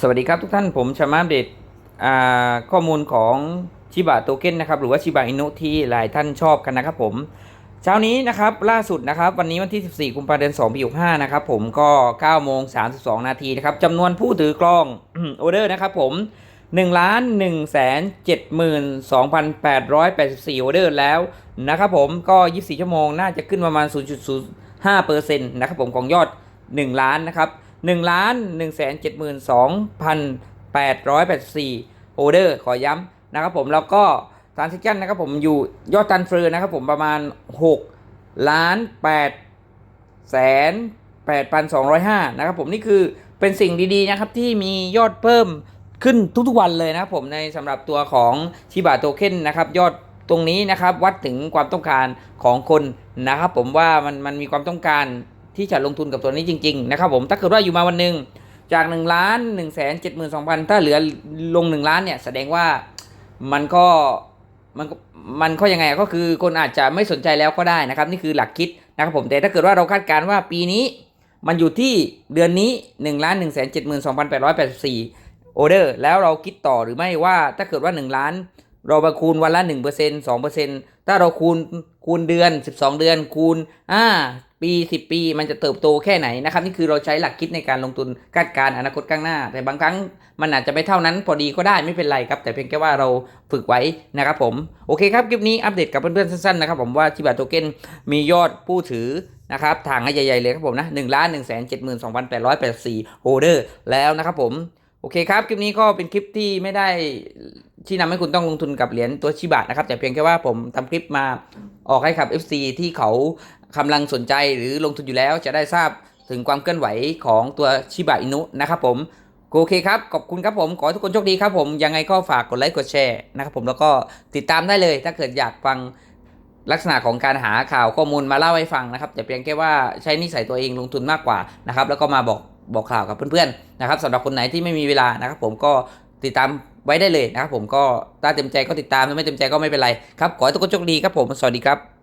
สวัสดีครับทุกท่านผมชมาอัปเดตข้อมูลของชิบะโตเก้นนะครับหรือว่าชิบะอินุที่หลายท่านชอบกันนะครับผม เช้านี้นะครับล่าสุดนะครับวันนี้วันที่ 14กุมภาพันธ์เดือน2ปี65นะครับผมก็9โมง32 นาทีนะครับจำนวนผู้ถือกล้องออเดอร์นะครับผม1ล้าน1แสน72,884ออเดอร์แล้วนะครับผมก็ 24 ชั่วโมงน่าจะขึ้นประมาณ 0.05%นะครับผมของยอด 1 ล้านนะครับ 1ล้าน1แสน72,884ออเดอร์ขอย้ำนะครับผมแล้วก็ทรานซิชันนะครับผมอยู่ยอดตันเฟอร์นะครับผมประมาณ 6 ล้าน8แสน8,205นะครับผมนี่คือเป็นสิ่งดีๆนะครับที่มียอดเพิ่มขึ้นทุกๆวันเลยนะครับผมในสำหรับตัวของชิบะโตเค็นนะครับยอดตรงนี้นะครับวัดถึงความต้องการของคนนะครับผมว่ามันมันมีความต้องการ ที่จะลงทุนกับตัวนี้จริง ๆ นะครับผมถ้าเกิดว่าอยู่มาวันหนึ่งจาก1ล้าน1แสน72,000ถ้าเหลือลง 1 ล้านเนี่ยแสดงว่ามันก็มันมันก็ยังไงก็คือคนอาจจะไม่สนใจแล้วก็ได้นะครับ นี่คือหลักคิดนะครับผมแต่ถ้าเกิดว่าเราคาดการณ์ว่าปีนี้มันอยู่ที่เดือนนี้1ล้าน1แสน72,884องพันแปดร้อยแปดสิบสี่ออเดอร์แล้วเราคิดต่อหรือไม่ว่าถ้าเกิดว่า 1 ล้าน เรามาคูณวันละ1% 2%ถ้าเราคูณคูณเดือน 12 เดือนคูณอ่า ปี 10 ปี มันจะเติบโตแค่ไหนนะครับนี่คือเราใช้หลักคิดในการลงทุนคาดการณ์อนาคตข้างหน้า แต่บางครั้งมันอาจจะไม่เท่านั้นพอดีก็ได้ไม่เป็นไรครับ แต่เพียงแค่ว่าเราฝึกไว้นะครับผมโอเคครับคลิปนี้อัปเดตกับเพื่อนๆสั้นๆนะครับผมว่าชิบะโตเก้นมียอดผู้ถือนะครับทางใหญ่ๆเลยครับผมนะ1ล้าน1 7 2 8 8 4โฮเดอร์แล้วนะครับผมโอเคครับคลิปนี้ก็เป็นคลิปที่ไม่ได้ ที่นำให้คุณต้องลงทุนกับเหรียญตัวชิบะนะครับ แต่เพียงแค่ว่าผมทำคลิปมาออกให้กับ FC ที่เขากำลังสนใจหรือลงทุนอยู่แล้วจะได้ทราบถึงความเคลื่อนไหวของตัวชิบะอินุนะครับผมโอเคครับ ขอบคุณครับผม ขอให้ทุกคนโชคดีครับผม ยังไงก็ฝากกดไลค์กดแชร์นะครับผมแล้วก็ติดตามได้เลย ถ้าเกิดอยากฟังลักษณะของการหาข่าวข้อมูลมาเล่าให้ฟังนะครับแต่เพียงแค่ว่าใช้นิสัยตัวเองลงทุนมากกว่านะครับแล้วก็มาบอกบอกข่าวกับเพื่อนๆนะครับสำหรับคนไหนที่ไม่มีเวลานะครับผมก็ติดตาม ไว้ได้เลยนะครับผมก็ถ้าเต็มใจก็ติดตามถ้าไม่เต็มใจก็ไม่เป็นไรครับขอให้ทุกคนโชคดีครับผมสวัสดีครับ